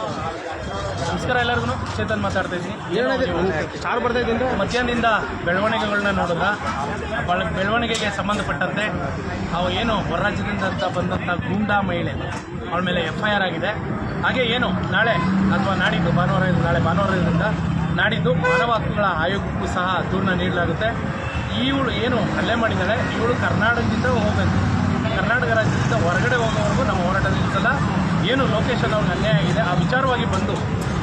ನಮಸ್ಕಾರ ಎಲ್ಲರಿಗೂ. ಚೇತನ್ ಮಾತಾಡ್ತಾ ಇದ್ದೀನಿ. ಸ್ಟಾರ್ ಬರ್ತಾ ಇದ್ದೀನಿ ಮಧ್ಯಾಹ್ನದಿಂದ ಬೆಳವಣಿಗೆಗಳನ್ನ ನೋಡಿದ್ರ ಬಳ- ಬೆಳವಣಿಗೆಗೆ ಸಂಬಂಧಪಟ್ಟಂತೆ ಅವು ಏನು ಹೊರರಾಜ್ಯದಿಂದ ಅಂತ ಬಂದಂಥ ಗೂಂಡಾ ಮಹಿಳೆ ಅವಳ ಮೇಲೆ ಎಫ್ ಐ ಆರ್ ಆಗಿದೆ. ಹಾಗೆ ಏನು ನಾಳೆ ಅಥವಾ ನಾಡಿದ್ದು ಭಾನುವಾರ ನಾಳೆ ಭಾನುವಾರದಿಂದ ನಾಡಿದ್ದು ಮಾನವ ಹಕ್ಕುಗಳ ಆಯೋಗಕ್ಕೂ ಸಹ ದೂರನ್ನ ನೀಡಲಾಗುತ್ತೆ. ಇವಳು ಏನು ಹಲ್ಲೆ ಮಾಡಿದ್ದಾಳೆ ಇವಳು ಕರ್ನಾಟಕದಿಂದ ಹೋಗಬೇಕು. ಕರ್ನಾಟಕ ರಾಜ್ಯದಿಂದ ಹೊರಗಡೆ ಹೋಗೋವರೆಗೂ ನಮ್ಮ ಹೋರಾಟ ನಿಲ್ಲಿಸಲ್ಲ ಏನು ಲೊಕೇಶನ್ ಅವ್ರಿಗೆ ಅನ್ಯಾಯ ಆಗಿದೆ ಆ ವಿಚಾರವಾಗಿ ಬಂದು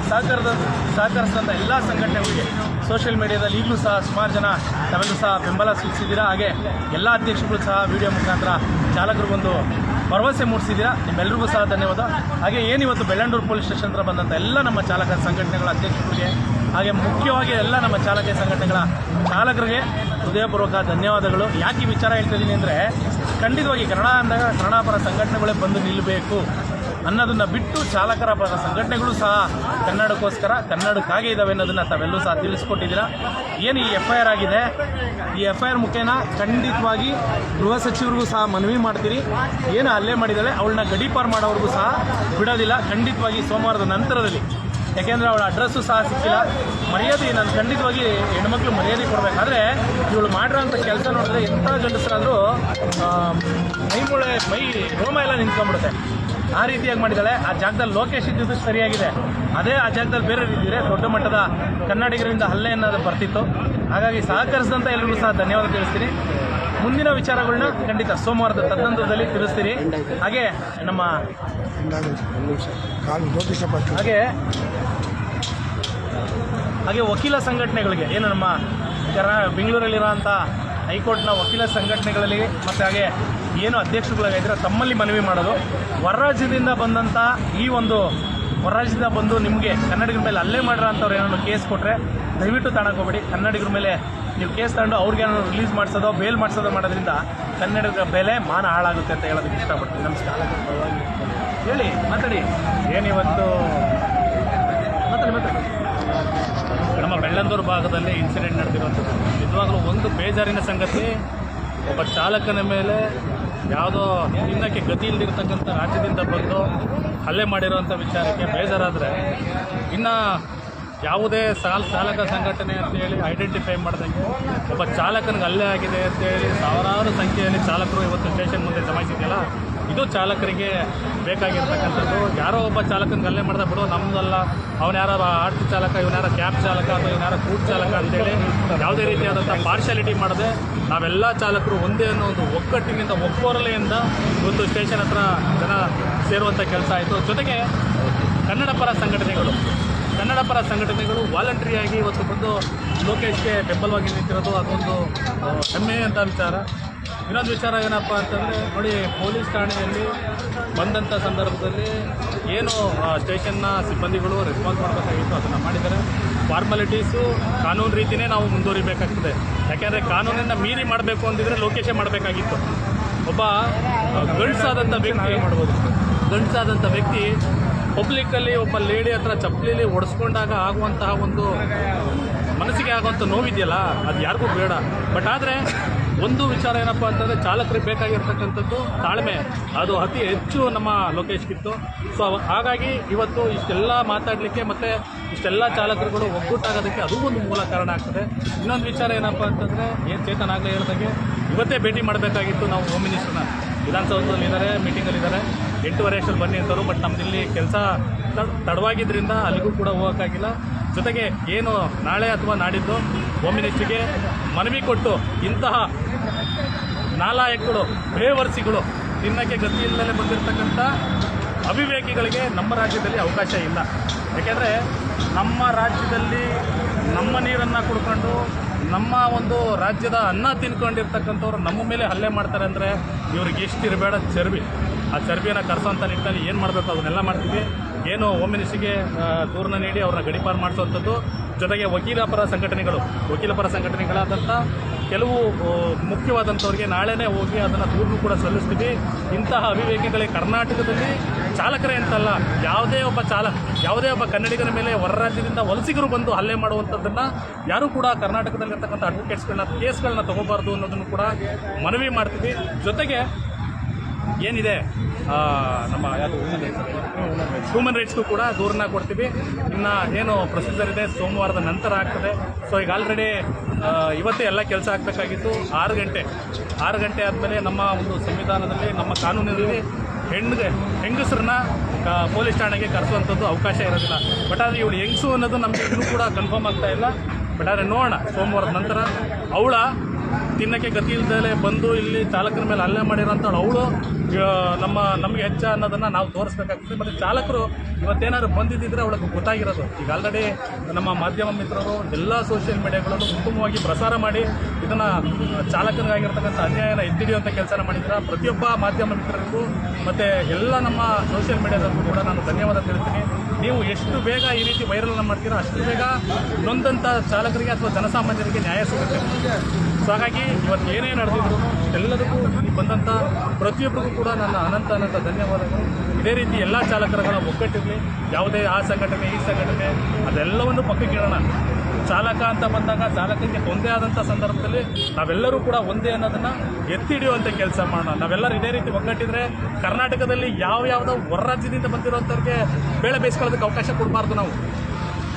ಸಹಕಾರದ ಸಹಕರಿಸಿದಂಥ ಎಲ್ಲ ಸಂಘಟನೆಗಳಿಗೆ ಸೋಷಿಯಲ್ ಮೀಡಿಯಾದಲ್ಲಿ ಈಗಲೂ ಸಹ ಸುಮಾರು ಜನ ತಾವೆಲ್ಲರೂ ಸಹ ಬೆಂಬಲ ಸೂಚಿಸಿದ್ದೀರಾ? ಹಾಗೆ ಎಲ್ಲ ಅಧ್ಯಕ್ಷಗಳು ಸಹ ವಿಡಿಯೋ ಮುಖಾಂತರ ಚಾಲಕರು ಬಂದು ಭರವಸೆ ಮೂಡಿಸಿದ್ದೀರಾ? ನಿಮ್ಮೆಲ್ಲರಿಗೂ ಸಹ ಧನ್ಯವಾದ. ಹಾಗೆ ಏನಿವತ್ತು ಬೆಳ್ಳಂಡೂರು ಪೊಲೀಸ್ ಸ್ಟೇಷನ್ ಹತ್ರ ಬಂದಂಥ ಎಲ್ಲ ನಮ್ಮ ಚಾಲಕ ಸಂಘಟನೆಗಳ ಅಧ್ಯಕ್ಷಗಳಿಗೆ ಹಾಗೆ ಮುಖ್ಯವಾಗಿ ಎಲ್ಲ ನಮ್ಮ ಚಾಲಕ ಸಂಘಟನೆಗಳ ಚಾಲಕರಿಗೆ ಹೃದಯಪೂರ್ವಕ ಧನ್ಯವಾದಗಳು. ಯಾಕೆ ವಿಚಾರ ಹೇಳ್ತಾ ಇದ್ದೀನಿ ಅಂದರೆ ಖಂಡಿತವಾಗಿ ಕನ್ನಡ ಅಂದಾಗ ಕನ್ನಡ ಪರ ಸಂಘಟನೆಗಳೇ ಬಂದು ನಿಲ್ಲಬೇಕು ಅನ್ನೋದನ್ನ ಬಿಟ್ಟು ಚಾಲಕರ ಪರ ಸಂಘಟನೆಗಳು ಸಹ ಕನ್ನಡಕ್ಕೋಸ್ಕರ ಕನ್ನಡಕ್ಕಾಗೇ ಇದ್ದಾವೆ ಅನ್ನೋದನ್ನ ತಾವೆಲ್ಲೂ ಸಹ ತಿಳಿಸ್ಕೊಟ್ಟಿದ್ದೀರಾ. ಏನು ಈ ಎಫ್ ಐ ಆರ್ ಆಗಿದೆ? ಈ ಎಫ್ ಐ ಆರ್ ಮುಖೇನ ಖಂಡಿತವಾಗಿ ಗೃಹ ಸಚಿವರಿಗೂ ಸಹ ಮನವಿ ಮಾಡ್ತೀರಿ. ಏನು ಹಲ್ಲೆ ಮಾಡಿದ್ದಾಳೆ ಅವಳನ್ನ ಗಡೀಪಾರು ಮಾಡೋವ್ರಿಗೂ ಸಹ ಬಿಡೋದಿಲ್ಲ. ಖಂಡಿತವಾಗಿ ಸೋಮವಾರದ ನಂತರದಲ್ಲಿ. ಯಾಕೆಂದರೆ ಅವಳ ಅಡ್ರೆಸ್ಸು ಸಹ ಸಿಕ್ಕಿಲ್ಲ. ಮರ್ಯಾದೆ, ನಾನು ಖಂಡಿತವಾಗಿ ಹೆಣ್ಮಕ್ಳು ಮರ್ಯಾದೆ ಕೊಡಬೇಕಾದ್ರೆ ಇವಳು ಮಾಡಿರೋಂಥ ಕೆಲಸ ನೋಡಿದ್ರೆ ಎಂಥ ಗಂಡಸರಾದರೂ ಮೈ ಮುಳೆ ಮೈ ರೋಮ ಎಲ್ಲ ನಿಂತ್ಕೊಂಡ್ಬಿಡುತ್ತೆ. ಆ ರೀತಿಯಾಗಿ ಮಾಡಿದ್ದಾಳೆ. ಆ ಜಾಗದಲ್ಲಿ ಲೋಕೇಶ್ ಇದ್ದಿದ್ದು ಸರಿಯಾಗಿದೆ. ಅದೇ ಆ ಜಾಗದಲ್ಲಿ ಬೇರೆ ಇದ್ದಿದ್ರೆ ದೊಡ್ಡ ಮಟ್ಟದ ಕನ್ನಡಿಗರಿಂದ ಹಲ್ಲೆ ಅನ್ನೋದು ಬರ್ತಿತ್ತು. ಹಾಗಾಗಿ ಸಹಕರಿಸಿದಂಥ ಎಲ್ಲರಿಗೂ ಸಹ ಧನ್ಯವಾದ ತಿಳಿಸ್ತೀನಿ. ಮುಂದಿನ ವಿಚಾರಗಳನ್ನ ಖಂಡಿತ ಸೋಮವಾರದ ತದಂತದಲ್ಲಿ ತಿಳಿಸ್ತೀರಿ ಹಾಗೆ ನಮ್ಮ ಹಾಗೆ ಹಾಗೆ ವಕೀಲ ಸಂಘಟನೆಗಳಿಗೆ ಏನು ನಮ್ಮ ಕರ ಬೆಂಗಳೂರಲ್ಲಿರೋಂಥ ಹೈಕೋರ್ಟ್ನ ವಕೀಲ ಸಂಘಟನೆಗಳಲ್ಲಿ ಮತ್ತು ಹಾಗೆ ಏನು ಅಧ್ಯಕ್ಷರುಗಳಾಗಿದ್ರೆ ತಮ್ಮಲ್ಲಿ ಮನವಿ ಮಾಡೋದು. ಹೊರರಾಜ್ಯದಿಂದ ಬಂದಂಥ ಈ ಒಂದು ಹೊರರಾಜ್ಯದಿಂದ ಬಂದು ನಿಮಗೆ ಕನ್ನಡಿಗರ ಮೇಲೆ ಅಲ್ಲೇ ಮಾಡಿರೋಂಥವ್ರು ಏನಾದ್ರು ಕೇಸ್ ಕೊಟ್ಟರೆ ದಯವಿಟ್ಟು ಹೋಗಬೇಡಿ. ಕನ್ನಡಿಗರ ಮೇಲೆ ನೀವು ಕೇಸ್ ತಗೊಂಡು ಅವ್ರಿಗೆ ರಿಲೀಸ್ ಮಾಡಿಸೋದೋ ಬೇಲ್ ಮಾಡಿಸೋದೋ ಮಾಡೋದ್ರಿಂದ ಕನ್ನಡಿಗರ ಬೆಲೆ ಮಾನ ಹಾಳಾಗುತ್ತೆ ಅಂತ ಹೇಳೋದಕ್ಕೆ ಇಷ್ಟಪಡ್ತೀನಿ. ನಮಸ್ಕಾರ. ಹೇಳಿ, ಮಾತಾಡಿ. ಏನಿವತ್ತು ಮಾತಾಡಿ ಮಾತಾಡಿ. ನಮ್ಮ ಬೆಳ್ಳಂದೂರು ಭಾಗದಲ್ಲಿ ಇನ್ಸಿಡೆಂಟ್ ನಡೆದಿರುವಂಥದ್ದು. ನಿಜವಾಗ್ಲೂ ಒಂದು ಬೇಜಾರಿನ ಸಂಗತಿ, ಒಬ್ಬ ಚಾಲಕನ ಮೇಲೆ ಯಾವುದೋ ಇನ್ನಕ್ಕೆ ಗತಿ ಇಲ್ದಿರ್ತಕ್ಕಂಥ ರಾಜ್ಯದಿಂದ ಬಂದು ಹಲ್ಲೆ ಮಾಡಿರುವಂಥ ವಿಚಾರಕ್ಕೆ ಬೇಜಾರಾದರೆ ಇನ್ನು ಯಾವುದೇ ಸಾಲ ಚಾಲಕ ಸಂಘಟನೆ ಅಂತೇಳಿ ಐಡೆಂಟಿಫೈ ಮಾಡ್ದಂಗೆ ಒಬ್ಬ ಚಾಲಕನಿಗೆ ಹಲ್ಲೆ ಆಗಿದೆ ಅಂತೇಳಿ ಸಾವಿರಾರು ಸಂಖ್ಯೆಯಲ್ಲಿ ಚಾಲಕರು ಇವತ್ತು ಸ್ಟೇಷನ್ ಮುಂದೆ ಜಮಾಯಿಸಿದೆಯಲ್ಲ? ಇದು ಚಾಲಕರಿಗೆ ಬೇಕಾಗಿರ್ತಕ್ಕಂಥದ್ದು. ಯಾರೋ ಒಬ್ಬ ಚಾಲಕನ ಗಲ್ಲೆ ಮಾಡ್ದೆ ಬಿಡು ನಮ್ಮದಲ್ಲ ಅವನ ಯಾರ ಆಟೋ ಚಾಲಕ ಇವನ್ಯಾರ ಕ್ಯಾಬ್ ಚಾಲಕ ಅಥವಾ ಇವನ್ಯಾರ ಕೂಟ್ ಚಾಲಕ ಅಂತೇಳಿ ಯಾವುದೇ ರೀತಿಯಾದಂಥ ಪಾರ್ಶಾಲಿಟಿ ಮಾಡದೆ. ನಾವೆಲ್ಲ ಚಾಲಕರು ಒಂದೇ ಅನ್ನೋ ಒಂದು ಒಗ್ಗಟ್ಟಿನಿಂದ ಒಪ್ಪೊರಲೆಯಿಂದ ಇವತ್ತು ಸ್ಟೇಷನ್ ಹತ್ರ ಜನ ಸೇರುವಂಥ ಕೆಲಸ ಆಯಿತು. ಜೊತೆಗೆ ಕನ್ನಡ ಪರ ಸಂಘಟನೆಗಳು, ಕನ್ನಡ ಪರ ಸಂಘಟನೆಗಳು ವಾಲಂಟ್ರಿಯಾಗಿ ಇವತ್ತು ಬಂದು ಲೋಕೇಶ್ಗೆ ಬೆಂಬಲವಾಗಿ ನಿಂತಿರೋದು ಅದೊಂದು ಹೆಮ್ಮೆಯಂಥ ವಿಚಾರ. ಇನ್ನೊಂದು ವಿಚಾರ ಏನಪ್ಪ ಅಂತಂದರೆ ನೋಡಿ ಪೊಲೀಸ್ ಠಾಣೆಯಲ್ಲಿ ಬಂದಂಥ ಸಂದರ್ಭದಲ್ಲಿ ಏನು ಆ, ಸ್ಟೇಷನ್ನ ಸಿಬ್ಬಂದಿಗಳು ರೆಸ್ಪಾನ್ಸ್ ಮಾಡಬೇಕಾಗಿತ್ತು ಅದನ್ನು ಮಾಡಿದ್ದಾರೆ. ಫಾರ್ಮಾಲಿಟೀಸು ಕಾನೂನು ರೀತಿಯೇ ನಾವು ಮುಂದುವರಿಬೇಕಾಗ್ತದೆ. ಯಾಕೆಂದರೆ ಕಾನೂನನ್ನು ಮೀರಿ ಮಾಡಬೇಕು ಅಂದಿದ್ರೆ ಲೊಕೇಶನ್ ಮಾಡಬೇಕಾಗಿತ್ತು. ಒಬ್ಬ ಗಂಡಸಾದಂಥ ವ್ಯಕ್ತಿ ಮಾಡ್ಬೋದು. ಗಂಡಸಾದಂಥ ವ್ಯಕ್ತಿ ಪಬ್ಲಿಕ್ಕಲ್ಲಿ ಒಬ್ಬ ಲೇಡಿ ಹತ್ರ ಚಪ್ಪಲಿಲಿ ಒಡಿಸ್ಕೊಂಡಾಗ ಆಗುವಂತಹ ಒಂದು ಮನಸ್ಸಿಗೆ ಆಗುವಂಥ ನೋವಿದೆಯಲ್ಲ, ಅದು ಯಾರಿಗೂ ಬೇಡ. ಬಟ್ ಆದರೆ, ಒಂದು ವಿಚಾರ ಏನಪ್ಪ ಅಂತಂದರೆ, ಚಾಲಕರಿಗೆ ಬೇಕಾಗಿರ್ತಕ್ಕಂಥದ್ದು ತಾಳ್ಮೆ. ಅದು ಅತಿ ಹೆಚ್ಚು ನಮ್ಮ ಲೋಕೇಶ್ಗಿತ್ತು. ಸೊ ಹಾಗಾಗಿ ಇವತ್ತು ಇಷ್ಟೆಲ್ಲ ಮಾತಾಡಲಿಕ್ಕೆ ಮತ್ತು ಇಷ್ಟೆಲ್ಲ ಚಾಲಕರುಗಳು ಒಗ್ಗೂಟಾಗೋದಕ್ಕೆ ಅದು ಒಂದು ಮೂಲ ಕಾರಣ ಆಗ್ತದೆ. ಇನ್ನೊಂದು ವಿಚಾರ ಏನಪ್ಪ ಅಂತಂದರೆ, ಏನು ಚೇತನ ಆಗಲೇ ಹೇಳ್ದಂಗೆ, ಇವತ್ತೇ ಭೇಟಿ ಮಾಡಬೇಕಾಗಿತ್ತು ನಾವು ಹೋಮ್ ಮಿನಿಸ್ಟರ್ನ ವಿಧಾನಸೌಧದಲ್ಲಿ ಇದ್ದಾರೆ ಮೀಟಿಂಗಲ್ಲಿದ್ದಾರೆ ಎಂಟೂವರೆ ಅಷ್ಟಲ್ಲಿ ಬನ್ನಿ ಅಂತಾರೆ ಬಟ್ ನಮ್ಮದಿಲ್ಲಿ ಕೆಲಸ ತಡವಾಗಿದ್ದರಿಂದ ಅಲ್ಲಿಗೂ ಕೂಡ ಹೋಗೋಕ್ಕಾಗಿಲ್ಲ. ಜೊತೆಗೆ ಏನು ನಾಳೆ ಅಥವಾ ನಾಡಿದ್ದು ಹೋಮ್ ಮಿನಿಸ್ಟ್ರಿಗೆ ಮನವಿ ಕೊಟ್ಟು ಇಂತಹ ನಾಲಾಯಕಗಳು, ಬೇವರ್ಸಿಗಳು ತಿನ್ನಕ್ಕೆ ಗತಿ ಇಲ್ಲದೆ ಬಂದಿರತಕ್ಕಂಥ ಅವಿವೇಕಿಗಳಿಗೆ ನಮ್ಮ ರಾಜ್ಯದಲ್ಲಿ ಅವಕಾಶ ಇಲ್ಲ. ಯಾಕೆಂದರೆ ನಮ್ಮ ರಾಜ್ಯದಲ್ಲಿ ನಮ್ಮ ನೀರನ್ನು ಕುಡ್ಕೊಂಡು ನಮ್ಮ ಒಂದು ರಾಜ್ಯದ ಅನ್ನ ತಿನ್ಕೊಂಡಿರ್ತಕ್ಕಂಥವ್ರು ನಮ್ಮ ಮೇಲೆ ಹಲ್ಲೆ ಮಾಡ್ತಾರೆ ಅಂದರೆ ಇವ್ರಿಗೆ ಎಷ್ಟಿರಬೇಡ ಚರ್ಬಿ. ಆ ಚರ್ಬಿಯನ್ನು ಕರೆಸೋಂಥ ನಿಟ್ಟಿನಲ್ಲಿ ಏನು ಮಾಡಬೇಕು? ಅದನ್ನೆಲ್ಲ ಮಾಡ್ತೀವಿ. ಏನು ಹೋಮ್ ಮಿನಿಸ್ಟ್ರಿಗೆ ದೂರನ್ನ ನೀಡಿ ಅವ್ರನ್ನ ಗಡಿಪಾರು ಮಾಡಿಸುವಂಥದ್ದು. ಜೊತೆಗೆ ವಕೀಲ ಪರ ಸಂಘಟನೆಗಳು. ವಕೀಲ ಪರ ಸಂಘಟನೆಗಳಾದಂಥ ಕೆಲವು ಮುಖ್ಯವಾದಂಥವ್ರಿಗೆ ನಾಳೆನೇ ಹೋಗಿ ಅದನ್ನು ದೂರನ್ನು ಕೂಡ ಸಲ್ಲಿಸ್ತೀವಿ. ಇಂತಹ ಅವಿವೇಕಿಗಳೇ ಕರ್ನಾಟಕದಲ್ಲಿ ಚಾಲಕರೇ ಅಂತಲ್ಲ, ಯಾವುದೇ ಒಬ್ಬ ಚಾಲಕ ಯಾವುದೇ ಒಬ್ಬ ಕನ್ನಡಿಗರ ಮೇಲೆ ಹೊರ ರಾಜ್ಯದಿಂದ ವಲಸಿಗರು ಬಂದು ಹಲ್ಲೆ ಮಾಡುವಂಥದ್ದನ್ನು ಯಾರೂ ಕೂಡ ಕರ್ನಾಟಕದಲ್ಲಿರ್ತಕ್ಕಂಥ ಅಡ್ವೊಕೇಟ್ಸ್ಗಳನ್ನ ಕೇಸ್ಗಳನ್ನ ತಗೋಬಾರ್ದು ಅನ್ನೋದನ್ನು ಕೂಡ ಮನವಿ ಮಾಡ್ತೀವಿ. ಜೊತೆಗೆ ಏನಿದೆ ನಮ್ಮ ಯಾವುದು ಹ್ಯೂಮನ್ ರೈಟ್ಸ್ಗೂ ಕೂಡ ದೂರನ್ನ ಕೊಡ್ತೀವಿ. ಇನ್ನು ಏನು ಪ್ರೊಸೀಜರ್ ಇದೆ, ಸೋಮವಾರದ ನಂತರ ಆಗ್ತದೆ. ಸೊ ಈಗ ಆಲ್ರೆಡಿ ಇವತ್ತೇ ಎಲ್ಲ ಕೆಲಸ ಆಗಬೇಕಾಗಿತ್ತು. ಆರು ಗಂಟೆ ಆರು ಗಂಟೆ ಆದಮೇಲೆ ನಮ್ಮ ಒಂದು ಸಂವಿಧಾನದಲ್ಲಿ, ನಮ್ಮ ಕಾನೂನಿನಲ್ಲಿ ಹೆಣ್ಣಿಗೆ ಹೆಂಗಸರನ್ನ ಪೊಲೀಸ್ ಠಾಣೆಗೆ ಕರೆಸುವಂಥದ್ದು ಅವಕಾಶ ಇರೋದಿಲ್ಲ. ಬಟ್ ಆದರೆ ಇವಳು ಹೆಂಗಸು ಅನ್ನೋದು ನಮಗೆ ಇನ್ನೂ ಕೂಡ ಕನ್ಫರ್ಮ್ ಆಗ್ತಾ ಇಲ್ಲ. ಬಟ್ ಆದರೆ ನೋಡೋಣ, ಸೋಮವಾರದ ನಂತರ ಅವಳ ತಿನ್ನಕ್ಕೆ ಗತಿ ಇಲ್ದಲೆ ಬಂದು ಇಲ್ಲಿ ಚಾಲಕರ ಮೇಲೆ ಹಲ್ಲೆ ಮಾಡಿರೋಂಥ ಅವಳು ನಮ್ಮ, ನಮಗೆ ಹೆಚ್ಚ ಅನ್ನೋದನ್ನು ನಾವು ತೋರಿಸ್ಬೇಕಾಗ್ತದೆ. ಮತ್ತು ಚಾಲಕರು ಇವತ್ತೇನಾದ್ರು ಬಂದಿದ್ದಿದ್ರೆ ಅವಳಿಗೆ ಗೊತ್ತಾಗಿರೋದು. ಈಗ ಆಲ್ರೆಡಿ ನಮ್ಮ ಮಾಧ್ಯಮ ಮಿತ್ರರು, ಎಲ್ಲ ಸೋಷಿಯಲ್ ಮೀಡಿಯಾಗಳಲ್ಲೂ ಉತ್ತಮವಾಗಿ ಪ್ರಸಾರ ಮಾಡಿ ಇದನ್ನು ಚಾಲಕರಿಗಾಗಿರ್ತಕ್ಕಂಥ ಅನ್ಯಾಯನ ಎತ್ತಿಡಿಯುವಂಥ ಕೆಲಸನ ಮಾಡಿದ್ರೆ. ಪ್ರತಿಯೊಬ್ಬ ಮಾಧ್ಯಮ ಮಿತ್ರರಿಗೂ ಮತ್ತು ಎಲ್ಲ ನಮ್ಮ ಸೋಷಿಯಲ್ ಮೀಡಿಯಾದಲ್ಲೂ ಕೂಡ ನಾನು ಧನ್ಯವಾದ ತಿಳಿಸ್ತೀನಿ. ನೀವು ಎಷ್ಟು ಬೇಗ ಈ ರೀತಿ ವೈರಲ್ ಮಾಡ್ತೀರೋ ಅಷ್ಟು ಬೇಗ ನೊಂದಂಥ ಚಾಲಕರಿಗೆ ಅಥವಾ ಜನಸಾಮಾನ್ಯರಿಗೆ ನ್ಯಾಯ ಸಿಗುತ್ತೆ. ಸೊ ಹಾಗಾಗಿ ಇವತ್ತು ಏನೇ ನಡೆದಿದ್ರು ಎಲ್ಲದಕ್ಕೂ ಬಂದಂಥ ಪ್ರತಿಯೊಬ್ಬರಿಗೂ ಕೂಡ ನನ್ನ ಅನಂತ ಅನಂತ ಧನ್ಯವಾದಗಳು. ಇದೇ ರೀತಿ ಎಲ್ಲ ಚಾಲಕರುಗಳ ಒಗ್ಗಟ್ಟಿರಲಿ. ಯಾವುದೇ ಆ ಸಂಘಟನೆ, ಈ ಸಂಘಟನೆ, ಅದೆಲ್ಲವನ್ನು ಪಕ್ಕಕ್ಕೆ ಇಡೋಣ. ಚಾಲಕ ಅಂತ ಬಂದಾಗ ಚಾಲಕಕ್ಕೆ ಒಂದೇ ಆದಂಥ ಸಂದರ್ಭದಲ್ಲಿ ನಾವೆಲ್ಲರೂ ಕೂಡ ಒಂದೇ ಅನ್ನೋದನ್ನು ಎತ್ತಿ ಹಿಡಿಯುವಂಥ ಕೆಲಸ ಮಾಡೋಣ. ನಾವೆಲ್ಲರೂ ಇದೇ ರೀತಿ ಒಗ್ಗಟ್ಟಿದ್ರೆ ಕರ್ನಾಟಕದಲ್ಲಿ ಯಾವ ಯಾವುದೋ ಹೊರ ರಾಜ್ಯದಿಂದ ಬಂದಿರೋಂಥವ್ರಿಗೆ ಬೇಳೆ ಬೇಯಿಸ್ಕೊಳ್ಳೋದಕ್ಕೆ ಅವಕಾಶ ಕೊಡಬಾರ್ದು ನಾವು.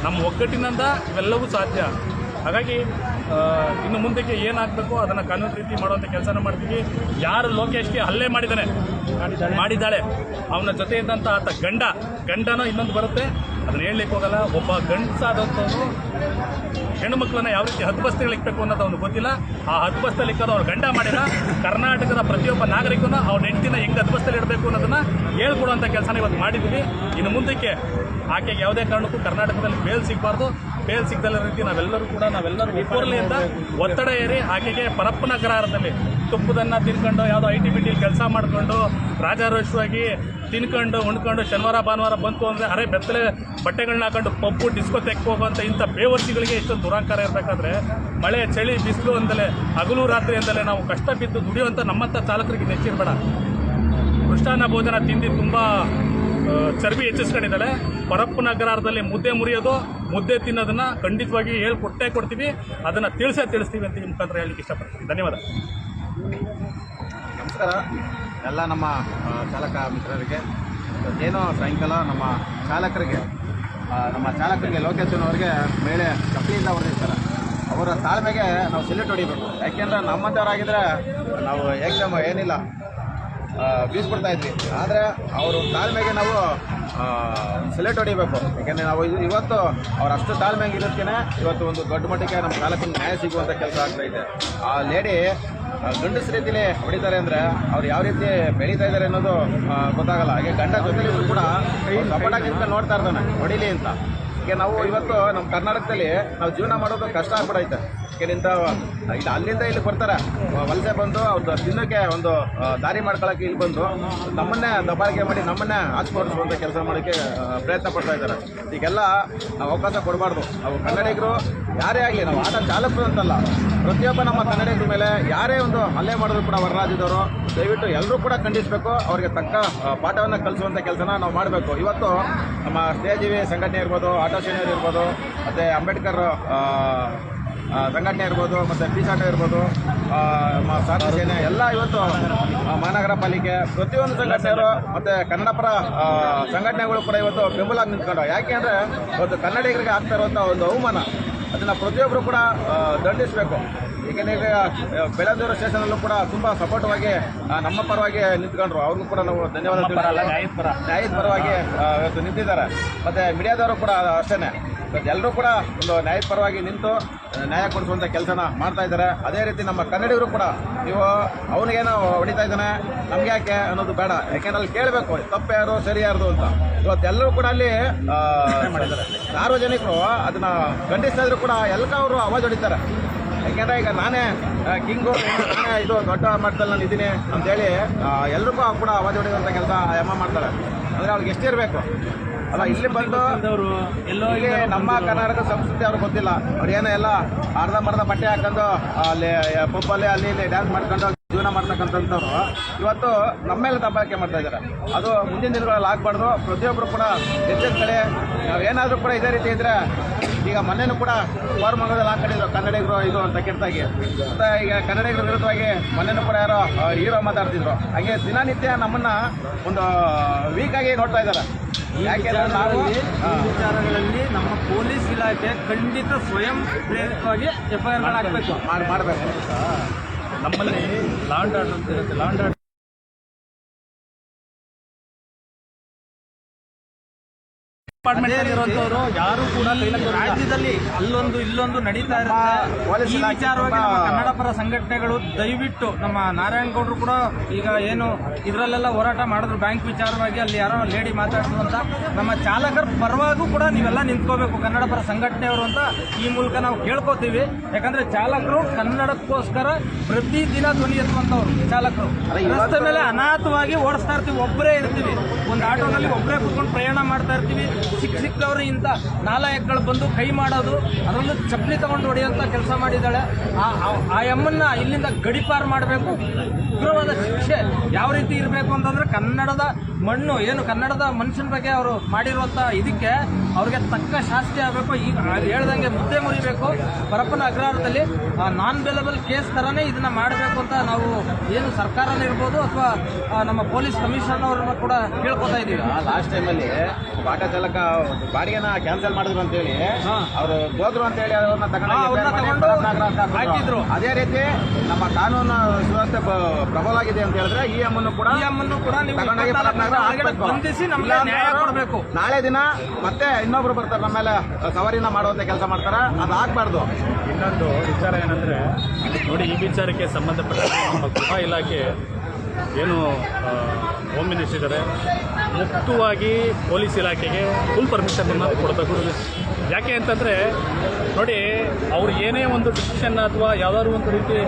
ನಮ್ಮ ಒಗ್ಗಟ್ಟಿನಿಂದ ಇವೆಲ್ಲವೂ ಸಾಧ್ಯ. ಹಾಗಾಗಿ ಇನ್ನು ಮುಂದಕ್ಕೆ ಏನಾಗಬೇಕು, ಅದನ್ನು ಕಾನೂನು ರೀತಿ ಮಾಡುವಂಥ ಕೆಲಸನ ಮಾಡ್ತೀವಿ. ಯಾರು ಲೋಕೇಶ್ಗೆ ಹಲ್ಲೆ ಮಾಡಿದ್ದಾನೆ ಮಾಡಿದ್ದಾಳೆ, ಅವನ ಜೊತೆ ಇದ್ದಂಥ ಆತ ಗಂಡ, ಗಂಡನೋ ಇನ್ನೊಂದು ಬರುತ್ತೆ. ಅದನ್ನ ಹೇಳಲಿಕ್ಕೆ ಹೋಗಲ್ಲ, ಒಬ್ಬ ಗಂಡಸಾದಂಥವನು ಹೆಣ್ಣು ಮಕ್ಕಳನ್ನ ಯಾವ ರೀತಿ ಹದ್ಬಸ್ತಲ್ಲಿ ಇಕ್ಕಬೇಕು ಅನ್ನೋದು ಅವ್ನಿಗೆ ಗೊತ್ತಿಲ್ಲ. ಆ ಹದ್ಬಸ್ತಲ್ಲಿ ಇಕ್ಕೋದು ಅವ್ರ ಗಂಡ ಮಾಡಿದ. ಕರ್ನಾಟಕದ ಪ್ರತಿಯೊಬ್ಬ ನಾಗರಿಕನೂ ಅವ್ರ ಹೆಂಡತಿನ ಹೆಂಗೆ ಹದ್ಬಸ್ತಲ್ಲಿ ಇಡಬೇಕು ಅನ್ನೋದನ್ನ ಹೇಳ್ಕೊಡುವಂಥ ಕೆಲಸನ ಇವತ್ತು ಮಾಡಿದ್ದೀವಿ ಇನ್ನು ಮುಂದಕ್ಕೆ ಆಕೆಗೆ ಯಾವುದೇ ಕಾರಣಕ್ಕೂ ಕರ್ನಾಟಕದಲ್ಲಿ ಬೇಲ್ ಸಿಗಬಾರ್ದು. ಬೇಲ್ ಸಿಗ್ದಲ್ಲ ರೀತಿ ನಾವೆಲ್ಲರೂ ಕೂಡ ನಾವೆಲ್ಲರೂ ಒಬ್ಬರಲಿ ಒತ್ತಡ ಏರಿ ಆಕೆಗೆ ಪರಪ್ಪನ ಗ್ರಹಾರದಲ್ಲಿ ತುಪ್ಪದನ್ನ ತಿನ್ಕೊಂಡು, ಯಾವುದೋ ಐ ಟಿ ಬಿ ಟಿಲಿ ಕೆಲಸ ಮಾಡ್ಕೊಂಡು, ರಾಜಾರೋಷವಾಗಿ ತಿನ್ಕೊಂಡು, ಉಣ್ಕೊಂಡು, ಶನಿವಾರ, ಭಾನುವಾರ ಬಂತು ಅಂದರೆ ಅರೆ ಬೆತ್ತಲೆ ಬಟ್ಟೆಗಳನ್ನ ಹಾಕೊಂಡು ಪಬ್ಬು ಡಿಸ್ಕೋ ಹೋಗುವಂಥ ಇಂಥ ಬೇವರ್ಸಿಗಳಿಗೆ ಎಷ್ಟೊಂದು ದುರಾಂಕಾರ ಇರಬೇಕಾದ್ರೆ, ಮಳೆ, ಚಳಿ, ಬಿಸಿಲು ಅಂದಲೇ, ಹಗಲು ರಾತ್ರಿ ಅಂದಲೇ ನಾವು ಕಷ್ಟ ಬಿದ್ದು ದುಡಿಯುವಂಥ ನಮ್ಮಂಥ ಚಾಲಕರಿಗೆ ನೆಚ್ಚಿರಬೇಡ. ಮೃಷ್ಟಾನ್ನ ಭೋಜನ ತಿಂದು ತುಂಬ ಚರ್ಬಿ ಹೆಚ್ಚಿಸ್ಕೊಂಡಿದ್ದಾಳೆ. ಪರಪ್ಪನ ಅಗ್ರಹಾರದಲ್ಲಿ ಮುದ್ದೆ ಮುರಿಯೋದು, ಮುದ್ದೆ ತಿನ್ನೋದನ್ನ ಖಂಡಿತವಾಗಿ ಹೇಳ್ಕೊಟ್ಟೇ ಕೊಡ್ತೀವಿ. ಅದನ್ನು ತಿಳಿಸೇ ತಿಳಿಸ್ತೀವಿ ಅಂತ ನಿಮ್ಮ ಮುಖಾಂತರ ಹೇಳಲಿಕ್ಕೆ ಇಷ್ಟಪಡ್ತೀನಿ. ಧನ್ಯವಾದ. ನಮಸ್ಕಾರ. ಎಲ್ಲ ನಮ್ಮ ಚಾಲಕ ಮಿತ್ರರಿಗೆ. ಏನೋ ಸಾಯಂಕಾಲ ನಮ್ಮ ಚಾಲಕರಿಗೆ ನಮ್ಮ ಚಾಲಕರಿಗೆ ಲೋಕೇಶನ್ ಅವರಿಗೆ ಮೇಲೆ ಚಪ್ಪಲಿಯಿಂದ ಹೊಡೆದಿರ್ತಾರೆ. ಅವರ ತಾಳ್ಮೆಗೆ ನಾವು ಸೆಲ್ಯೂಟ್ ಹೊಡಿಬೇಕು ಯಾಕೆಂದ್ರೆ ನಮ್ಮಂಥವ್ರಾಗಿದ್ದರೆ ನಾವು ಏಕ್ದಮ್ ಏನಿಲ್ಲ. ಬೀಸ್ಬಿಡ್ತಾ ಇದ್ವಿ. ಆದರೆ ಅವರು ತಾಳ್ಮೆಗೆ ನಾವು ಸೆಲೆಕ್ಟ್ ಹೊಡಿಬೇಕು. ಯಾಕೆಂದರೆ ನಾವು ಇದು ಇವತ್ತು ಅವ್ರು ಅಷ್ಟು ತಾಳ್ಮೆಗೆ ಇರೋದಕ್ಕೆ ಇವತ್ತು ಒಂದು ದೊಡ್ಡ ಮಟ್ಟಕ್ಕೆ ನಮ್ಮ ತಾಲೂಕಿನ ನ್ಯಾಯ ಸಿಗುವಂಥ ಕೆಲಸ ಆಗ್ತಾ ಇದೆ. ಆ ಲೇಡಿ ಗಂಡಸ ರೀತಿಲಿ ಹೊಡಿತಾರೆ ಅಂದರೆ ಅವ್ರು ಯಾವ ರೀತಿ ಬೆಳೀತಾ ಇದ್ದಾರೆ ಅನ್ನೋದು ಗೊತ್ತಾಗಲ್ಲ. ಹಾಗೆ ಗಂಡ ಜೊತೆಲಿ ಕೂಡ ಕಪಟಕ್ಕಿಂತ ನೋಡ್ತಾ ಇರ್ತಾನೆ, ಹೊಡಿಲಿ ಅಂತ. ಈಗ ನಾವು ಇವತ್ತು ನಮ್ಮ ಕರ್ನಾಟಕದಲ್ಲಿ ನಾವು ಜೀವನ ಮಾಡೋದು ಕಷ್ಟ ಆಗ್ಬಿಡೈತೆ. ನಿಂತ, ಇಲ್ಲಿ, ಅಲ್ಲಿಂದ ಇಲ್ಲಿ ಬರ್ತಾರೆ. ವಲಸೆ ಬಂದು ಅವ್ರದ್ದು ತಿನ್ನೋಕ್ಕೆ ಒಂದು ದಾರಿ ಮಾಡ್ಕೊಳಕ್ಕೆ ಇಲ್ಲಿ ಬಂದು, ನಮ್ಮನ್ನೇ ದಬ್ಬಾಳಿಕೆ ಮಾಡಿ, ನಮ್ಮನ್ನೇ ಆಚೆ ಕೆಲಸ ಮಾಡೋಕ್ಕೆ ಪ್ರಯತ್ನ ಪಡ್ತಾ ಇದ್ದಾರೆ. ಈಗೆಲ್ಲ ಅವಕಾಶ ಕೊಡಬಾರ್ದು. ನಾವು ಕನ್ನಡಿಗರು, ಯಾರೇ ಆಗಲಿ, ನಾವು ಆಟ ಚಾಲಕರು ಅಂತಲ್ಲ, ಪ್ರತಿಯೊಬ್ಬ ನಮ್ಮ ಕನ್ನಡಿಗರ ಮೇಲೆ ಯಾರೇ ಒಂದು ಹಲ್ಲೆ ಮಾಡಿದ್ರು ಕೂಡ ಹೊರ ರಾಜ್ಯದವರು ದಯವಿಟ್ಟು ಎಲ್ಲರೂ ಕೂಡ ಖಂಡಿಸಬೇಕು. ಅವರಿಗೆ ತಕ್ಕ ಪಾಠವನ್ನು ಕಲಿಸುವಂಥ ಕೆಲಸನ ನಾವು ಮಾಡಬೇಕು. ಇವತ್ತು ನಮ್ಮ ಸ್ನೇಹಜೀವಿ ಸಂಘಟನೆ ಇರ್ಬೋದು, ಆಟೋ ಸೇನೆಯವರು ಇರ್ಬೋದು, ಮತ್ತು ಅಂಬೇಡ್ಕರ್ ಸಂಘಟನೆ ಇರ್ಬೋದು ಮತ್ತು ಪೀಸಾಟ ಇರ್ಬೋದು ಸಾಧನ ಸೇನೆ ಎಲ್ಲ ಇವತ್ತು ಮಹಾನಗರ ಪಾಲಿಕೆ ಪ್ರತಿಯೊಂದು ಸಂಘಟನೆಯವರು ಮತ್ತು ಕನ್ನಡ ಪರ ಸಂಘಟನೆಗಳು ಕೂಡ ಇವತ್ತು ಬೆಂಬಲಾಗಿ ನಿಂತ್ಕೊಂಡು ಯಾಕೆ ಅಂದರೆ ಇವತ್ತು ಕನ್ನಡಿಗರಿಗೆ ಆಗ್ತಾ ಇರುವಂಥ ಒಂದು ಅವಮಾನ. ಅದನ್ನು ಪ್ರತಿಯೊಬ್ಬರು ಕೂಡ ದಂಡಿಸಬೇಕು. ಏಕೆಂದರೆ ಈಗ ಬೆಳಂದೂರು ಸ್ಟೇಷನಲ್ಲೂ ಕೂಡ ತುಂಬ ಸಪೋರ್ಟ್ವಾಗಿ ನಮ್ಮ ಪರವಾಗಿ ನಿಂತ್ಕೊಂಡ್ರು. ಅವ್ರಿಗೂ ಕೂಡ ನಾವು ಧನ್ಯವಾದ. ನ್ಯಾಯದ ಪರ ಪರವಾಗಿ ಇವತ್ತು ನಿಂತಿದ್ದಾರೆ. ಮತ್ತು ಮೀಡಿಯಾದವರು ಕೂಡ ಅಷ್ಟೇ ಎಲ್ಲರೂ ಕೂಡ ಒಂದು ನ್ಯಾಯದ ಪರವಾಗಿ ನಿಂತು ನ್ಯಾಯ ಕೊಡಿಸುವಂಥ ಕೆಲಸನ ಮಾಡ್ತಾ ಇದ್ದಾರೆ. ಅದೇ ರೀತಿ ನಮ್ಮ ಕನ್ನಡಿಗರು ಕೂಡ ನೀವು ಅವನಿಗೇನೋ ಹೊಡಿತಾ ಇದ್ದಾನೆ ನಮ್ಗೆ ಯಾಕೆ ಅನ್ನೋದು ಬೇಡ. ಯಾಕೆಂದ್ರೆ ಅಲ್ಲಿ ಕೇಳಬೇಕು. ತಪ್ಪು ಯಾರು ಸರಿ ಯಾರ್ದು ಅಂತ. ಇವತ್ತೆಲ್ಲರೂ ಕೂಡ ಅಲ್ಲಿ ಮಾಡಿದ್ದಾರೆ. ಸಾರ್ವಜನಿಕರು ಅದನ್ನ ಖಂಡಿಸ್ತಾ ಇದ್ರು ಕೂಡ ಎಲ್ಕ ಅವರು ಅವಾಜ್ ಹೊಡಿತಾರೆ. ಯಾಕೆಂದ್ರೆ ಈಗ ನಾನೇ ಕಿಂಗು ನಾನೇ ಇದು ದೊಡ್ಡ ಮಟ್ಟದಲ್ಲಿ ನಾನು ಇದ್ದೀನಿ ಅಂತೇಳಿ ಹೇಳಿ ಎಲ್ರಿಗೂ ಕೂಡ ಅವಾಜ್ ಹೊಡೆಯುವಂಥ ಕೆಲಸ ಎಮ್ಮ ಮಾಡ್ತಾರೆ. ಅಂದರೆ ಅವ್ರಿಗೆ ಎಷ್ಟಿರಬೇಕು ಅಲ್ಲ ಇಲ್ಲಿ ಬಂದು ಎಲ್ಲೋ ಇಲ್ಲಿ ನಮ್ಮ ಕರ್ನಾಟಕ ಸಂಸ್ಕೃತಿ ಅವ್ರಿಗೆ ಗೊತ್ತಿಲ್ಲ. ಅವ್ರು ಏನೋ ಎಲ್ಲ ಅರ್ಧ ಮರ್ಧ ಬಟ್ಟೆ ಹಾಕೊಂಡು ಅಲ್ಲಿ ಪಬ್ಬಲ್ಲಿ ಅಲ್ಲಿ ಇಲ್ಲಿ ಡ್ಯಾನ್ಸ್ ಮಾಡ್ಕೊಂಡು ಜೀವನ ಮಾಡ್ತಕ್ಕಂಥವ್ರು ಇವತ್ತು ನಮ್ಮ ಮೇಲೆ ದಬ್ಬಾಳಿಕೆ ಮಾಡ್ತಾ ಇದ್ದಾರೆ. ಅದು ಮುಂದಿನ ದಿನಗಳಲ್ಲಿ ಆಗಬಾರ್ದು. ಪ್ರತಿಯೊಬ್ಬರು ಕೂಡ ಹೆಚ್ಚಿನ ನಾವು ಏನಾದರೂ ಕೂಡ ಇದೇ ರೀತಿ ಇದ್ದರೆ ಈಗ ಮೊನ್ನೆನೂ ಕೂಡ ಕೋರಮಂಗಲದಲ್ಲಿ ಹಾಕೊಂಡಿದ್ರು ಕನ್ನಡಿಗರು ಇದು ಅಂತ ಕೆಟ್ಟಾಗಿ ಮತ್ತು ಈಗ ಕನ್ನಡಿಗರ ವಿರುದ್ಧವಾಗಿ ಮೊನ್ನೆನೂ ಕೂಡ ಯಾರೋ ಹೀರೋ ಮಾತಾಡ್ತಿದ್ರು. ಹಾಗೆ ದಿನನಿತ್ಯ ನಮ್ಮನ್ನು ಒಂದು ವೀಕಾಗಿ ಆಗಿ ನೋಡ್ತಾ ಇದ್ದಾರೆ. ಯಾಕೆಂದರೆ ನಾವು. ವಿಚಾರಗಳಲ್ಲಿ ನಮ್ಮ ಪೊಲೀಸ್ ಇಲಾಖೆ ಖಂಡಿತ ಸ್ವಯಂ ಪ್ರೇರಿತವಾಗಿ ಎಫ್ಐಆರ್ ಮಾಡಬೇಕು ಮಾಡಿ ಮಾಡಬೇಕು. ನಮ್ಮಲ್ಲಿ ಲಾಂಡ್ ಆರ್ಡರ್ ಅಂತ ಇರುತ್ತೆ ಲಾಂಡ್ ಆರ್ಡರ್ ಡಿಪಾರ್ಟ್ಮೆಂಟ್ ಇರುವಂತವರು ಯಾರು ಕೂಡ ರಾಜ್ಯದಲ್ಲಿ ಅಲ್ಲೊಂದು ಇಲ್ಲೊಂದು ನಡೀತಾ ಇರುತ್ತೆ. ಈ ವಿಚಾರವಾಗಿ ನಮ್ಮ ಕನ್ನಡ ಪರ ಸಂಘಟನೆಗಳು ದಯವಿಟ್ಟು ನಮ್ಮ ನಾರಾಯಣಗೌಡರು ಕೂಡ ಈಗ ಏನು ಇದರಲ್ಲೆಲ್ಲ ಹೋರಾಟ ಮಾಡಿದ್ರು. ಬ್ಯಾಂಕ್ ವಿಚಾರವಾಗಿ ಅಲ್ಲಿ ಯಾರೋ ಲೇಡಿ ಮಾತಾಡಿದ್ರು ಅಂತ ನಮ್ಮ ಚಾಲಕರ ಪರವಾಗೂ ಕೂಡ ನೀವೆಲ್ಲ ನಿಂತ್ಕೋಬೇಕು. ಕನ್ನಡ ಪರ ಸಂಘಟನೆಯವರು ಅಂತ ಈ ಮೂಲಕ ನಾವು ಕೇಳ್ಕೋತೀವಿ. ಯಾಕಂದ್ರೆ ಚಾಲಕರು ಕನ್ನಡಕ್ಕೋಸ್ಕರ ಪ್ರತಿದಿನ ಧ್ವನಿ ಎತ್ತುವಂತವ್ರು ಚಾಲಕರು. ರಸ್ತೆ ಮೇಲೆ ಅನಾಥವಾಗಿ ಓಡಿಸ್ತಾ ಇರ್ತೀವಿ. ಒಬ್ಬರೇ ಇರ್ತೀವಿ. ಒಂದು ಆಟೋನಲ್ಲಿ ಒಬ್ಬರೇ ಕುತ್ಕೊಂಡು ಪ್ರಯಾಣ ಮಾಡ್ತಾ ಇರ್ತೀವಿ. ಸಿಕ್ಕ ಸಿಕ್ಕವ್ರು ಇಂಥ ನಾಲಾಯಕ್ಗಳು ಬಂದು ಕೈ ಮಾಡೋದು, ಅದರಲ್ಲೂ ಚಪ್ಪಲಿ ತಗೊಂಡು ಹೊಡೆಯುವಂಥ ಕೆಲಸ ಮಾಡಿದ್ದಾಳೆ. ಆ- ಆ ಎಮ್ಮನ್ನ ಇಲ್ಲಿಂದ ಗಡಿಪಾರು ಮಾಡಬೇಕು. ಉಗ್ರವಾದ ಶಿಕ್ಷೆ ಯಾವ ರೀತಿ ಇರಬೇಕು ಅಂತಂದ್ರೆ ಕನ್ನಡದ ಮಣ್ಣು ಏನು ಕನ್ನಡದ ಮನುಷ್ಯನ ಬಗ್ಗೆ ಅವರು ಮಾಡಿರುವಂಥ ಇದಕ್ಕೆ ಅವ್ರಿಗೆ ತಕ್ಕ ಶಾಸ್ತಿ ಆಗಬೇಕು. ಈಗ ಹೇಳ್ದಂಗೆ ಮುದ್ದೆ ಮುರಿಬೇಕು. ಪರಪ್ಪನ ಅಗ್ರಹಾರದಲ್ಲಿ ನಾನ್ ಬೆಲೆಬಲ್ ಕೇಸ್ ಥರನೇ ಇದನ್ನ ಮಾಡಬೇಕು ಅಂತ ನಾವು ಏನು ಸರ್ಕಾರನೇ ಇರ್ಬೋದು ಅಥವಾ ನಮ್ಮ ಪೊಲೀಸ್ ಕಮಿಷನ್ ಅವ್ರನ್ನ ಕೂಡ ಕೇಳ್ಕೊತಾ ಇದ್ದೀವಿ ಲಾಸ್ಟ್ ಟೈಮಲ್ಲಿ ಬಾಟ ಚಾಲಕ ಬಾಡಿಗೆನ ಕ್ಯಾನ್ಸಲ್ ಮಾಡಿದ್ರು ಅಂತೇಳಿ ಹೇಳಿ ಅವರು ಹೋದ್ರು ಅಂತ ಹೇಳಿ ಅವ್ರನ್ನ ತಗೊಂಡು ಹಾ, ಅವ್ರನ್ನ ತಗೊಂಡು ಹಾಕಿದ್ರು. ಅದೇ ರೀತಿ ನಮ್ಮ ಕಾನೂನು ಸುವ್ಯವಸ್ಥೆ ಪ್ರಬಲವಾಗಿದೆ ಅಂತ ಹೇಳಿದ್ರೆ ಈ ಅಮ್ಮನ್ನು ಕೂಡ ಈ ಅಮ್ಮನ್ನು ಕೂಡ ನೀವು ಬಂಧಿಸಿ ನಮ್ಗೆ ನ್ಯಾಯ ಕೊಡಬೇಕು. ನಾಳೆ ದಿನ ಮತ್ತೆ ಇನ್ನೊಬ್ರು ಬರ್ತಾರೆ ನಮ್ಮ ಮೇಲೆ ಸವಾರಿನ ಮಾಡುವಂತ ಕೆಲಸ ಮಾಡ್ತಾರೆ. ಅದು ಆಗ್ಬಾರ್ದು. ಇನ್ನೊಂದು ವಿಚಾರ ಏನಂದ್ರೆ ನೋಡಿ ಈ ವಿಚಾರಕ್ಕೆ ಸಂಬಂಧಪಟ್ಟ ನಮ್ಮ ಗೃಹ ಇಲಾಖೆ ಏನು ಹೋಮ್ ಮಿನಿಸ್ಟರ್ ಇದ್ದಾರೆ ಮುಕ್ತವಾಗಿ ಪೊಲೀಸ್ ಇಲಾಖೆಗೆ ಫುಲ್ ಪರ್ಮಿಷನನ್ನು ಕೊಡಬೇಕು ಯಾಕೆ ಅಂತಂದರೆ, ನೋಡಿ, ಅವ್ರು ಏನೇ ಒಂದು ಡಿಸಿಷನ್ ಅಥವಾ ಯಾವ್ದಾದ್ರು ಒಂದು ರೀತಿ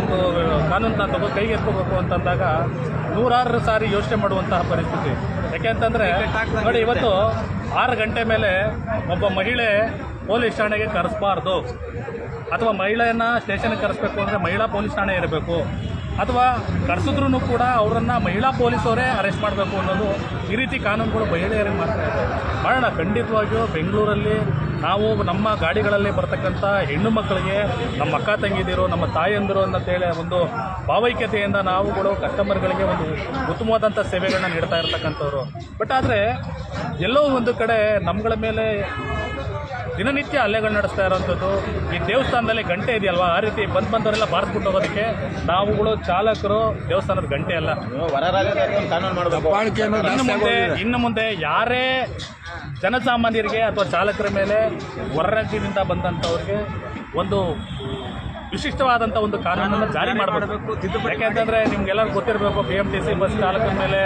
ಒಂದು ಕಾನೂನನ್ನ ತಗೋ ಕೈಗೆ ಎತ್ಕೋಬೇಕು ಅಂತಂದಾಗ ನೂರಾರು ಸಾರಿ ಯೋಚನೆ ಮಾಡುವಂತಹ ಪರಿಸ್ಥಿತಿ. ಯಾಕೆ ಅಂತಂದರೆ, ನೋಡಿ, ಇವತ್ತು ಆರು ಗಂಟೆ ಮೇಲೆ ಒಬ್ಬ ಮಹಿಳೆ ಪೊಲೀಸ್ ಠಾಣೆಗೆ ಕರೆಸಬಾರ್ದು. ಅಥವಾ ಮಹಿಳೆಯನ್ನು ಸ್ಟೇಷನ್ಗೆ ಕರೆಸ್ಬೇಕು ಅಂದರೆ ಮಹಿಳಾ ಪೊಲೀಸ್ ಠಾಣೆ ಇರಬೇಕು. ಅಥವಾ ಕರೆಸಿದ್ರು ಕೂಡ ಅವರನ್ನು ಮಹಿಳಾ ಪೊಲೀಸವರೇ ಅರೆಸ್ಟ್ ಮಾಡಬೇಕು ಅನ್ನೋದು ಈ ರೀತಿ ಕಾನೂನುಗಳು ಮಹಿಳೆಯರಿಗೆ ಮಾಡ್ತಾ ಇದೆ. ಮಾಡೋಣ ಖಂಡಿತವಾಗಿಯೂ ಬೆಂಗಳೂರಲ್ಲಿ ನಾವು ನಮ್ಮ ಗಾಡಿಗಳಲ್ಲಿ ಬರ್ತಕ್ಕಂಥ ಹೆಣ್ಣು ಮಕ್ಕಳಿಗೆ, ನಮ್ಮ ಅಕ್ಕ ತಂಗಿದಿರು, ನಮ್ಮ ತಾಯಂದಿರು ಅಂತೇಳಿ ಒಂದು ಭಾವೈಕ್ಯತೆಯಿಂದ ನಾವುಗಳು ಕಸ್ಟಮರ್ಗಳಿಗೆ ಒಂದು ಉತ್ತಮವಾದಂಥ ಸೇವೆಗಳನ್ನ ನೀಡ್ತಾ ಇರ್ತಕ್ಕಂಥವ್ರು. ಬಟ್ ಆದರೆ ಎಲ್ಲೋ ಒಂದು ಕಡೆ ನಮ್ಮಗಳ ಮೇಲೆ ದಿನನಿತ್ಯ ಹಲ್ಲೆಗಳು ನಡೆಸ್ತಾ ಇರೋವಂಥದ್ದು ಈ ದೇವಸ್ಥಾನದಲ್ಲಿ ಗಂಟೆ ಇದೆಯಲ್ವಾ? ಆ ರೀತಿ ಬಂದ್ ಬಂದವರೆಲ್ಲ ಬಾರಿಸ್ಬಿಟ್ಟು ಹೋಗೋದಕ್ಕೆ ನಾವುಗಳು ಚಾಲಕರು ದೇವಸ್ಥಾನದ ಗಂಟೆ ಅಲ್ಲ. ಇನ್ನು ಮುಂದೆ ಇನ್ನು ಮುಂದೆ ಯಾರೇ ಜನಸಾಮಾನ್ಯರಿಗೆ ಅಥವಾ ಚಾಲಕರ ಮೇಲೆ ಹೊರ ರಾಜ್ಯದಿಂದ ಬಂದಂಥವ್ರಿಗೆ ಒಂದು ವಿಶಿಷ್ಟವಾದಂಥ ಒಂದು ಕಾನೂನನ್ನು ಜಾರಿ ಮಾಡಬೇಕು. ಯಾಕೆಂತಂದ್ರೆ ನಿಮ್ಗೆಲ್ಲರೂ ಗೊತ್ತಿರಬೇಕು B M T C bus ಚಾಲಕನ ಮೇಲೆ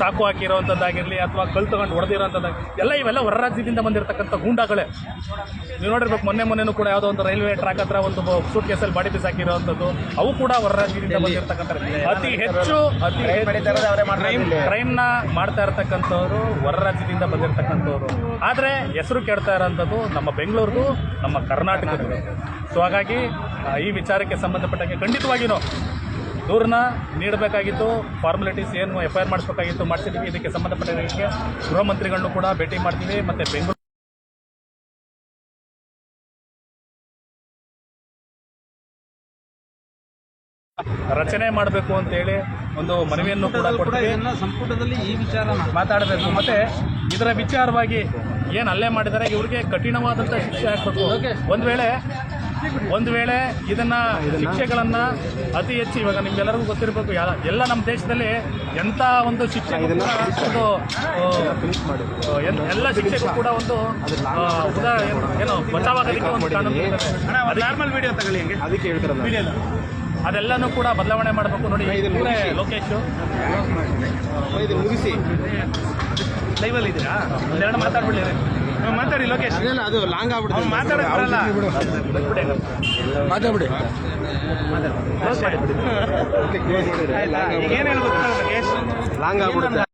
ಚಾಕು ಹಾಕಿರೋವಂಥದ್ದಾಗಿರಲಿ ಅಥವಾ ಕಲ್ ತಗೊಂಡು ಹೊಡೆದಿರೋಂಥದ್ದಾಗಿ ಎಲ್ಲ ಇವೆಲ್ಲ ಹೊರ ರಾಜ್ಯದಿಂದ ಬಂದಿರತಕ್ಕಂಥ ಗೂಂಡಾಗಳೇ. ನೀವು ನೋಡಿರ್ಬೇಕು ಮೊನ್ನೆ ಮೊನ್ನೆನೂ ಕೂಡ ಯಾವುದೋ ಒಂದು ರೈಲ್ವೆ ಟ್ರ್ಯಾಕ್ ಹತ್ರ ಒಂದು ಸೂಟ್ ಕೇಸಲ್ಲಿ ಬಾಡಿ ಪೀಸ್ ಹಾಕಿರೋವಂಥದ್ದು ಅವು ಕೂಡ ಹೊರ ರಾಜ್ಯದಿಂದ ಬಂದಿರತಕ್ಕಂಥ ಅತಿ ಹೆಚ್ಚು ಅತಿ. ಕ್ರೈಮ್ನ ಮಾಡ್ತಾ ಇರತಕ್ಕಂಥವ್ರು ಹೊರ ರಾಜ್ಯದಿಂದ ಬಂದಿರತಕ್ಕಂಥವ್ರು. ಆದರೆ ಹೆಸರು ಕೆಡ್ತಾ ಇರೋಂಥದ್ದು ನಮ್ಮ ಬೆಂಗಳೂರಿಗೂ ನಮ್ಮ ಕರ್ನಾಟಕದ ಸೊ ಹಾಗಾಗಿ ಈ ವಿಚಾರಕ್ಕೆ ಸಂಬಂಧಪಟ್ಟಂಗೆ ಖಂಡಿತವಾಗಿಯೂ ದೂರನ್ನ ನೀಡಬೇಕಾಗಿತ್ತು. ಫಾರ್ಮಾಲಿಟೀಸ್ ಏನು ಎಫ್ ಐ ಆರ್ ಮಾಡಿಸ್ಬೇಕಾಗಿತ್ತು ಮಾಡಿಸಿದ್ದೀವಿ ಇದಕ್ಕೆ ಸಂಬಂಧಪಟ್ಟಂಗೆ ಗೃಹ ಮಂತ್ರಿಗಳನ್ನು ಕೂಡ ಭೇಟಿ ಮಾಡ್ತೀವಿ. ಮತ್ತು ಬೆಂಗಳೂರು ರಚನೆ ಮಾಡಬೇಕು ಅಂತೇಳಿ ಒಂದು ಮನವಿಯನ್ನು ಕೂಡ ಕೊಡ್ತೀವಿ. ಸಂಪುಟದಲ್ಲಿ ಈ ವಿಚಾರ ಮಾತಾಡಬೇಕು. ಮತ್ತೆ ಇದರ ವಿಚಾರವಾಗಿ ಏನು ಅಲ್ಲೇ ಮಾಡಿದ್ದಾರೆ ಇವ್ರಿಗೆ ಕಠಿಣವಾದಂಥ ಶಿಕ್ಷೆ ಹಾಕಬೇಕು. ಒಂದು ವೇಳೆ ಒಂದು ವೇಳೆ ಇದನ್ನ ಶಿಕ್ಷೆಗಳನ್ನ ಅತಿ ಹೆಚ್ಚು ಇವಾಗ ನಿಮ್ಗೆಲ್ಲರಿಗೂ ಗೊತ್ತಿರಬೇಕು ಎಲ್ಲ ನಮ್ಮ ದೇಶದಲ್ಲಿ ಎಂಥ ಒಂದು ಶಿಕ್ಷೆ ಒಂದು ಎಲ್ಲ ಶಿಕ್ಷೆಗೂ ಕೂಡ ಒಂದು ಏನೋ ಉದಾ ಏನು- ಏನು ಬಚಾವಾಗೋದಕ್ಕೆ ಒಂದು ಕಾನೂನು ವಿಡಿಯೋ ತಗೊಳ್ಳಿ ಹಂಗೆ. ಅದಕ್ಕೆ ಹೇಳ್ತಾರಲ್ಲ. ಅದೆಲ್ಲನೂ ಕೂಡ ಬದಲಾವಣೆ ಮಾಡಬೇಕು ನೋಡಿ ಲೋಕೇಶ್. ಲೋಕೇಶು ಇದು ಮುಗಿಸಿ. ಲೈವಲ್ಲಿ ಇದ್ದೀರಾ ಎರಡು ಮಾತಾಡ್ಬಿಡಿ ಮಾತಾಡಿ ಲೋಕೇಶ್. ಇಲ್ಲ ಅದು ಲಾಂಗ್ ಆಗ್ಬಿಡುತ್ತೆ. ಮಾತಾಡಕ್ ಬರಲ್ಲ. ಮಾತಾಡ್ಬಿಡಿ. ಲಾಂಗ್ ಏನ್ ಹೇಳ್ಬೇಕು ಲೋಕೇಶ್? ಆಗ್ಬಿಡುತ್ತೆ.